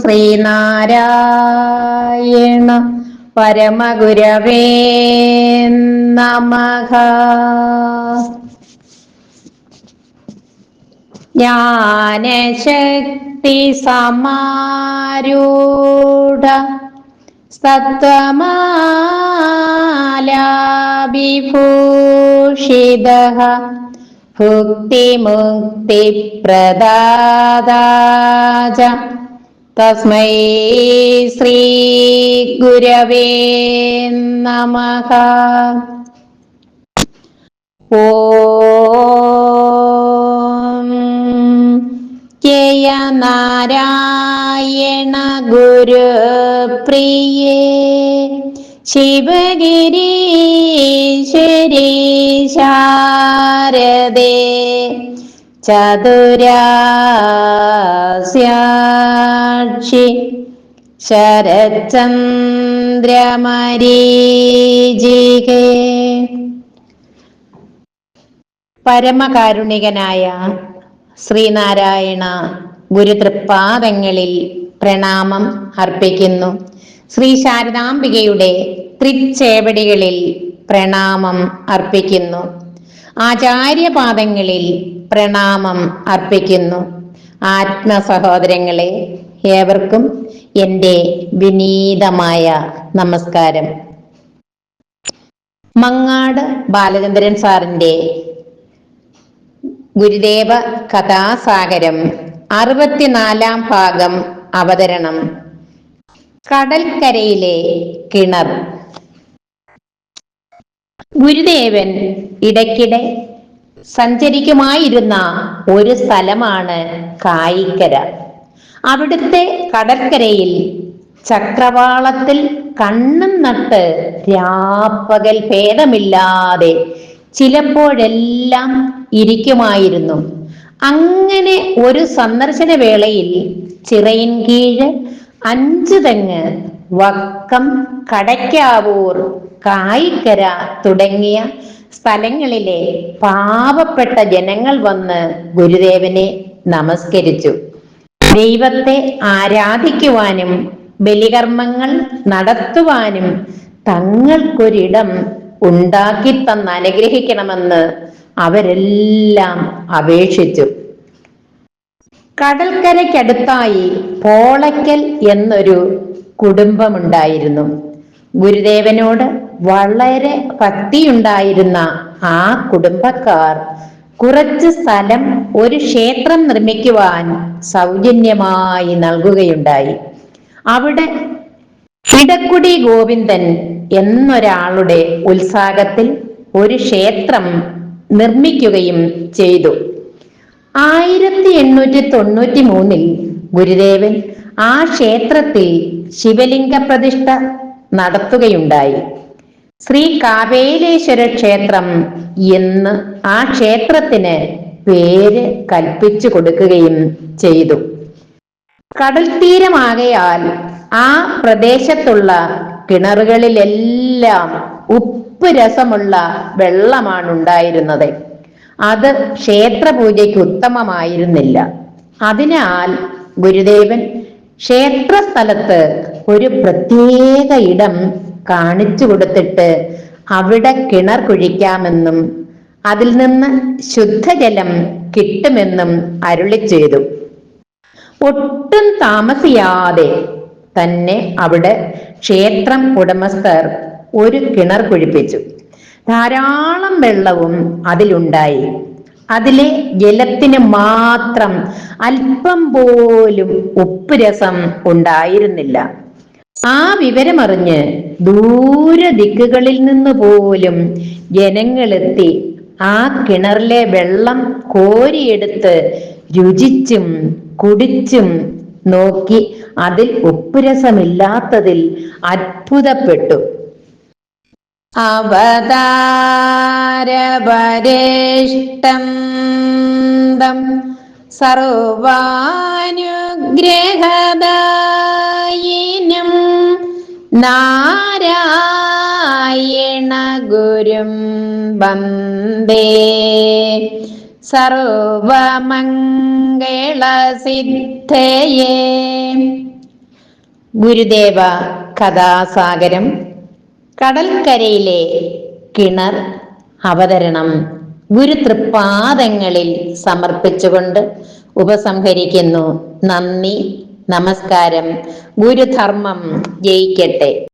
ശ്രീനാരായണ പരമഗുരവേ നമഃ. ജ്ഞാനശക്തി സമാരൂഢ സത്വമാലാഭിഭൂഷിതഃ. ഭുക്തിമുക്തിപ്രദാദാച തസ്മൈ ശ്രീ ഗുരവേ നമ. ഓം ജയ നാരായണ ഗുരുപ്രിയേ ശിവഗിരീശ്വരി ശാരദേ ചതുരാസ്യാക്ഷി ശരചന്ദ്രമരീചികേ പരമകാരുണികനായ ശ്രീനാരായണ ഗുരുതൃപ്പാദങ്ങളിൽ പ്രണാമം അർപ്പിക്കുന്നു. ശ്രീ ശാരദാംബികയുടെ തൃച്ചേവടികളിൽ പ്രണാമം അർപ്പിക്കുന്നു. ആചാര്യപാദങ്ങളിൽ പ്രണാമം അർപ്പിക്കുന്നു. ആത്മസഹോദരങ്ങളെ ഏവർക്കും എന്റെ വിനീതമായ നമസ്കാരം. മങ്ങാട് ബാലചന്ദ്രൻ സാറിന്റെ ഗുരുദേവ കഥാസാഗരം അറുപത്തിനാലാം ഭാഗം അവതരണം. കടൽക്കരയിലെ കിണർ. ഗുരുദേവൻ ഇടയ്ക്കിടെ സഞ്ചരിക്കുമായിരുന്ന ഒരു സ്ഥലമാണ് കായിക്കര. അവിടുത്തെ കടൽക്കരയിൽ ചക്രവാളത്തിൽ കണ്ണും നട്ട് രാപ്പകൽ ഭേദമില്ലാതെ ചിലപ്പോഴെല്ലാം ഇരിക്കുമായിരുന്നു. അങ്ങനെ ഒരു സന്ദർശന വേളയിൽ ചിറയിൻ കീഴ് അഞ്ചു തെങ്ങ് വക്കം കടയ്ക്കാവൂർ കായിക്കര തുടങ്ങിയ സ്ഥലങ്ങളിലെ പാവപ്പെട്ട ജനങ്ങൾ വന്ന് ഗുരുദേവനെ നമസ്കരിച്ചു. ദൈവത്തെ ആരാധിക്കുവാനും ബലികർമ്മങ്ങൾ നടത്തുവാനും തങ്ങൾക്കൊരിടം ഉണ്ടാക്കി തന്ന് അനുഗ്രഹിക്കണമെന്ന് അവരെല്ലാം അപേക്ഷിച്ചു. കടൽക്കരയ്ക്കടുത്തായി പോളയ്ക്കൽ എന്നൊരു കുടുംബമുണ്ടായിരുന്നു. ഗുരുദേവനോട് വളരെ ഭക്തിയുണ്ടായിരുന്ന ആ കുടുംബക്കാർ കുറച്ച് സ്ഥലം ഒരു ക്ഷേത്രം നിർമ്മിക്കുവാൻ സൗജന്യമായി നൽകുകയുണ്ടായി. അവിടെ ഇടക്കുടി ഗോവിന്ദൻ എന്നൊരാളുടെ ഉത്സാഹത്തിൽ ഒരു ക്ഷേത്രം നിർമ്മിക്കുകയും ചെയ്തു. ആയിരത്തി എണ്ണൂറ്റി തൊണ്ണൂറ്റി മൂന്നിൽ ഗുരുദേവൻ ആ ക്ഷേത്രത്തിൽ ശിവലിംഗ പ്രതിഷ്ഠ നടത്തുകയുണ്ടായി. ശ്രീ കാവേലേശ്വര ക്ഷേത്രം എന്ന് ആ ക്ഷേത്രത്തിന് പേര് കൽപ്പിച്ചു കൊടുക്കുകയും ചെയ്തു. കടൽ തീരമാകയാൽ ആ പ്രദേശത്തുള്ള കിണറുകളിലെല്ലാം ഉപ്പ് രസമുള്ള വെള്ളമാണ് ഉണ്ടായിരുന്നത് അത് ക്ഷേത്രപൂജയ്ക്ക് ഉത്തമമായിരുന്നില്ല. അതിനാൽ ഗുരുദേവൻ ക്ഷേത്രസ്ഥലത്ത് ഒരു പ്രത്യേക ഇടം കാണിച്ചു കൊടുത്തിട്ട് അവിടെ കിണർ കുഴിക്കാമെന്നും അതിൽ നിന്ന് ശുദ്ധജലം കിട്ടുമെന്നും അരുളി ചെയ്തു. ഒട്ടും താമസിയാതെ തന്നെ അവിടെ ക്ഷേത്രം ഉടമസ്ഥർ ഒരു കിണർ കുഴിപ്പിച്ചു. ധാരാളം വെള്ളവും അതിലുണ്ടായി. അതിലെ ജലത്തിന് മാത്രം അല്പം പോലും ഉപ്പ് രസം ഉണ്ടായിരുന്നില്ല. ആ വിവരമറിഞ്ഞ് ദൂര ദിക്കുകളിൽ നിന്ന് പോലും ജനങ്ങളെത്തി ആ കിണറിലെ വെള്ളം കോരിയെടുത്ത് രുചിച്ചും കുടിച്ചും നോക്കി അതിൽ ഉപ്പുരസമില്ലാത്തതിൽ അത്ഭുതപ്പെട്ടു. അവതാരവരേഷ്ടം സർവാനുഗ്രഹദായിനം സർവാനുഗ്രഹദായിനം നാരായണ ഗുരും വന്ദേ. സർവമംഗളസിദ്ധയേ. ഗുരുദേവ കഥാസാഗരം. കടൽക്കരയിലെ കിണർ അവതരണം. ഗുരു തൃപ്പാദങ്ങളിൽ സമർപ്പിച്ചുകൊണ്ട് ഉപസംഹരിക്കുന്നു. നന്ദി നമസ്കാരം. ഗുരുധർമ്മം ജയിക്കട്ടെ.